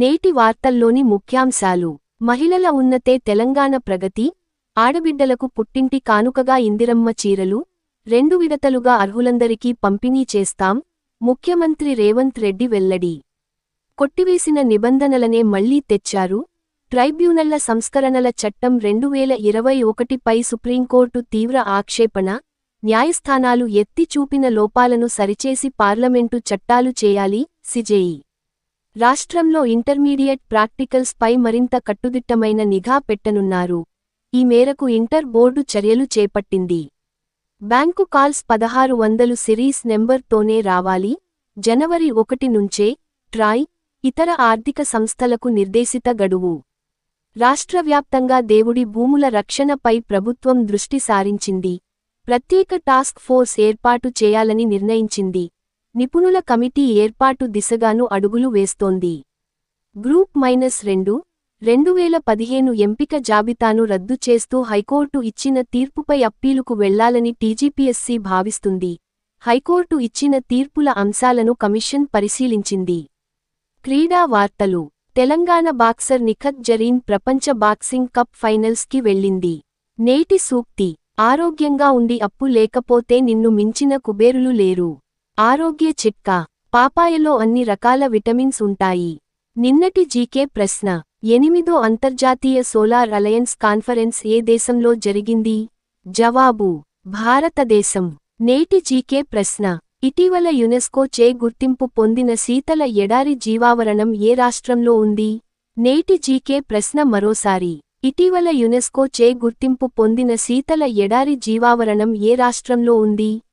నేటి వార్తల్లోని ముఖ్యాంశాలు. మహిళల ఉన్నతే తెలంగాణ ప్రగతి ఆడబిడ్డలకు పుట్టింటి కానుకగా ఇందిరమ్మ చీరలు రెండు విడతలుగా అర్హులందరికీ పంపిణీ చేస్తాం ముఖ్యమంత్రి రేవంత్ రెడ్డి వెల్లడి. కొట్టివేసిన నిబంధనలనే మళ్ళీ తెచ్చారు. ట్రైబ్యునళ్ళ సంస్కరణల చట్టం రెండు వేల ఇరవై ఒకటిపై సుప్రీంకోర్టు తీవ్ర ఆక్షేపణ న్యాయస్థానాలు ఎత్తి చూపిన లోపాలను సరిచేసి పార్లమెంటు చట్టాలు చేయాలి సిజేయి రాష్ట్రంలో ఇంటర్మీడియట్ ప్రాక్టికల్స్ పై మరింత కట్టుదిట్టమైన నిఘా పెట్టనున్నారు. ఈ మేరకు ఇంటర్ బోర్డు చర్యలు చేపట్టింది. బ్యాంకు కాల్స్ పదహారు వందలు సిరీస్ నెంబర్తోనే రావాలి. జనవరి ఒకటి నుంచే ట్రాయ్ ఇతర ఆర్థిక సంస్థలకు నిర్దేశిత గడువు. రాష్ట్రవ్యాప్తంగా దేవుడి భూముల రక్షణపై ప్రభుత్వం దృష్టి సారించింది. ప్రత్యేక టాస్క్ ఫోర్స్ ఏర్పాటు చేయాలని నిర్ణయించింది. నిపుణుల కమిటీ ఏర్పాటు దిశగాను అడుగులు వేస్తోంది. గ్రూప్ మైనస్ రెండు రెండు వేల పదిహేను ఎంపిక జాబితాను రద్దు చేస్తూ హైకోర్టు ఇచ్చిన తీర్పుపై అప్పీలుకు వెళ్ళాలని టీజీపీఎస్సీ భావిస్తుంది. హైకోర్టు ఇచ్చిన తీర్పుల అంశాలను కమిషన్ పరిశీలించింది. క్రీడా వార్తలు. తెలంగాణ బాక్సర్ నిఖత్ జరీన్ ప్రపంచ బాక్సింగ్ కప్ ఫైనల్స్కి వెళ్ళింది. నేటి సూక్తి. ఆరోగ్యంగా ఉండి అప్పు లేకపోతే నిన్ను మించిన కుబేరులు లేరు. ఆరోగ్య చిట్కా. పాపాయలో అన్ని రకాల విటమిన్స్ ఉంటాయి. నిన్నటి జీకే ప్రశ్న. ఎనిమిదో అంతర్జాతీయ సోలార్ అలయన్స్ కాన్ఫరెన్స్ ఏ దేశంలో జరిగింది? జవాబు. భారతదేశం. నేటి జీకే ప్రశ్న. ఇటీవల యునెస్కో చే గుర్తింపు పొందిన శీతల ఎడారి జీవావరణం ఏ రాష్ట్రంలో ఉంది? నేటి జీకే ప్రశ్న మరోసారి. ఇటీవల యునెస్కో చే గుర్తింపు పొందిన శీతల ఎడారి జీవావరణం ఏ రాష్ట్రంలో ఉంది?